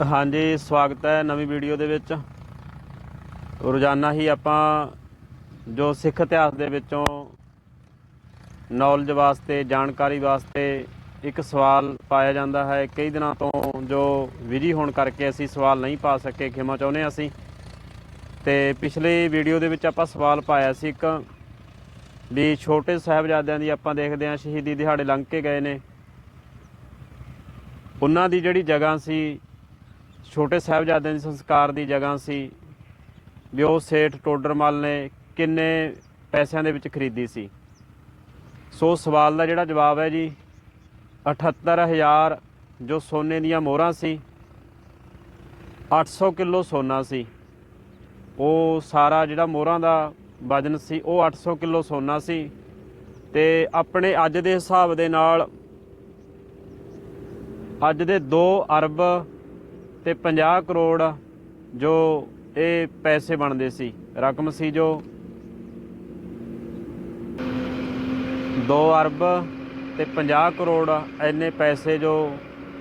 ਹਾਂਜੀ, ਸਵਾਗਤ ਹੈ ਨਵੀਂ ਵੀਡੀਓ ਦੇ ਵਿੱਚ। ਰੋਜ਼ਾਨਾ ਹੀ ਆਪਾਂ ਜੋ ਸਿੱਖ ਇਤਿਹਾਸ ਦੇ ਵਿੱਚੋਂ ਨੌਲੇਜ ਵਾਸਤੇ, ਜਾਣਕਾਰੀ ਵਾਸਤੇ ਇੱਕ ਸਵਾਲ ਪਾਇਆ ਜਾਂਦਾ ਹੈ। ਕਈ ਦਿਨਾਂ ਤੋਂ ਜੋ ਵਿਜੀ ਹੋਣ ਕਰਕੇ ਅਸੀਂ ਸਵਾਲ ਨਹੀਂ ਪਾ ਸਕੇ, ਖਿਮਾ ਚਾਹੁੰਦੇ ਹਾਂ ਅਸੀਂ। ਤੇ ਪਿਛਲੀ ਵੀਡੀਓ ਦੇ ਵਿੱਚ ਆਪਾਂ ਸਵਾਲ ਪਾਇਆ ਸੀ ਇੱਕ ਵੀ ਛੋਟੇ ਸਾਹਿਬਜ਼ਾਦਿਆਂ ਦੀ ਆਪਾਂ ਦੇਖਦੇ ਹਾਂ, ਸ਼ਹੀਦੀ ਦਿਹਾੜੇ ਲੰਘ ਕੇ ਗਏ ਨੇ। ਉਹਨਾਂ ਦੀ ਜਿਹੜੀ ਜਗ੍ਹਾ ਸੀ ਛੋਟੇ ਸਾਹਿਬਜ਼ਾਦਿਆਂ ਦੇ ਸੰਸਕਾਰ ਦੀ ਜਗ੍ਹਾ ਸੀ। ਵੀ ਉਹ ਸੇਠ ਟੋਡਰਮਲ ਨੇ ਕਿੰਨੇ ਪੈਸਿਆਂ ਦੇ ਵਿੱਚ ਖਰੀਦੀ ਸੀ। ਸੋ ਸਵਾਲ ਦਾ ਜਿਹੜਾ ਜਵਾਬ ਹੈ ਜੀ 78000 ਜੋ ਸੋਨੇ ਦੀਆਂ ਮੋਹਰਾਂ ਸੀ 800 ਕਿਲੋ ਸੋਨਾ ਸੀ। ਉਹ ਸਾਰਾ ਜਿਹੜਾ ਮੋਹਰਾਂ ਦਾ ਵਜਨ ਸੀ, ਉਹ 800 ਕਿਲੋ ਸੋਨਾ ਸੀ ਤੇ ਆਪਣੇ ਅੱਜ ਦੇ ਹਿਸਾਬ ਦੇ ਨਾਲ ਅੱਜ ਦੇ 2 ਅਰਬ ਤੇ 50 ਕਰੋੜ ਜੋ ਇਹ ਪੈਸੇ ਬਣਦੇ ਸੀ, ਰਕਮ ਸੀ ਜੋ 2 ਅਰਬ ਤੇ 50 ਕਰੋੜ ਐਨੇ ਪੈਸੇ ਜੋ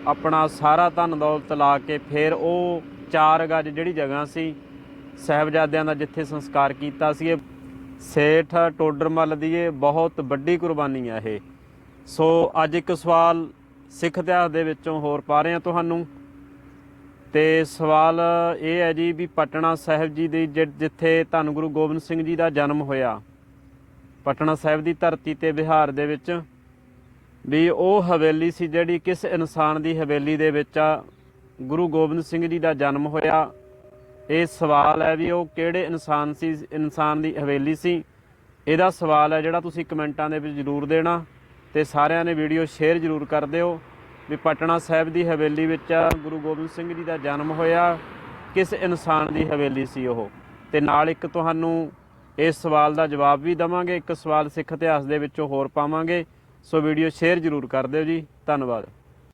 ਆਪਣਾ ਸਾਰਾ ਧਨ ਦੌਲਤ ਲਾ ਕੇ ਫਿਰ ਉਹ ਚਾਰ ਗੱਜ ਜਿਹੜੀ ਜਗ੍ਹਾ ਸੀ, ਸਹਿਬਜ਼ਾਦਿਆਂ ਦਾ ਜਿੱਥੇ ਸੰਸਕਾਰ ਕੀਤਾ ਸੀ, ਇਹ ਸੇਠ ਟੋਡਰਮਲ ਦੀ ਇਹ ਬਹੁਤ ਵੱਡੀ ਕੁਰਬਾਨੀ ਆ ਇਹ। ਸੋ ਅੱਜ ਇੱਕ ਸਵਾਲ ਸਿੱਖ ਇਤਿਹਾਸ ਦੇ ਵਿੱਚੋਂ ਹੋਰ ਪਾ ਰਹੇ ਹਾਂ ਤੁਹਾਨੂੰ। ਤੇ ਸਵਾਲ ਇਹ ਹੈ ਜੀ ਵੀ ਪਟਨਾ ਸਾਹਿਬ ਜੀ ਦੀ ਜਿੱਥੇ ਧੰਨ ਗੁਰੂ ਗੋਬਿੰਦ ਸਿੰਘ ਜੀ ਦਾ ਜਨਮ ਹੋਇਆ, ਪਟਨਾ ਸਾਹਿਬ ਦੀ ਧਰਤੀ ਤੇ ਬਿਹਾਰ ਦੇ ਵਿੱਚ, ਵੀ ਉਹ ਹਵੇਲੀ ਸੀ ਜਿਹੜੀ ਕਿਸ ਇਨਸਾਨ ਦੀ ਹਵੇਲੀ ਦੇ ਵਿੱਚ ਆ ਗੁਰੂ ਗੋਬਿੰਦ ਸਿੰਘ ਜੀ ਦਾ ਜਨਮ ਹੋਇਆ। ਇਹ ਸਵਾਲ ਹੈ ਵੀ ਉਹ ਕਿਹੜੇ ਇਨਸਾਨ ਸੀ, ਇਨਸਾਨ ਦੀ ਹਵੇਲੀ ਸੀ? ਇਹਦਾ ਸਵਾਲ ਹੈ ਜਿਹੜਾ ਤੁਸੀਂ ਕਮੈਂਟਾਂ ਦੇ ਵਿੱਚ ਜ਼ਰੂਰ ਦੇਣਾ ਤੇ ਸਾਰਿਆਂ ਨੇ ਵੀਡੀਓ ਸ਼ੇਅਰ ਜ਼ਰੂਰ ਕਰ ਦਿਓ। ਵੀ ਪਟਨਾ ਸਾਹਿਬ ਦੀ ਹਵੇਲੀ ਵਿੱਚ ਗੁਰੂ ਗੋਬਿੰਦ ਸਿੰਘ ਜੀ ਦਾ ਜਨਮ ਹੋਇਆ। ਕਿਸ ਇਨਸਾਨ ਦੀ ਹਵੇਲੀ ਸੀ ਉਹ? ਤੇ ਨਾਲ ਇੱਕ ਤੁਹਾਨੂੰ ਇਸ ਸਵਾਲ ਦਾ ਜਵਾਬ ਵੀ ਦਵਾਂਗੇ, ਇੱਕ ਸਵਾਲ ਸਿੱਖ ਇਤਿਹਾਸ ਦੇ ਵਿੱਚੋਂ ਹੋਰ ਪਾਵਾਂਗੇ। ਸੋ ਵੀਡੀਓ ਸ਼ੇਅਰ ਜ਼ਰੂਰ ਕਰ ਦਿਓ ਜੀ। ਧੰਨਵਾਦ।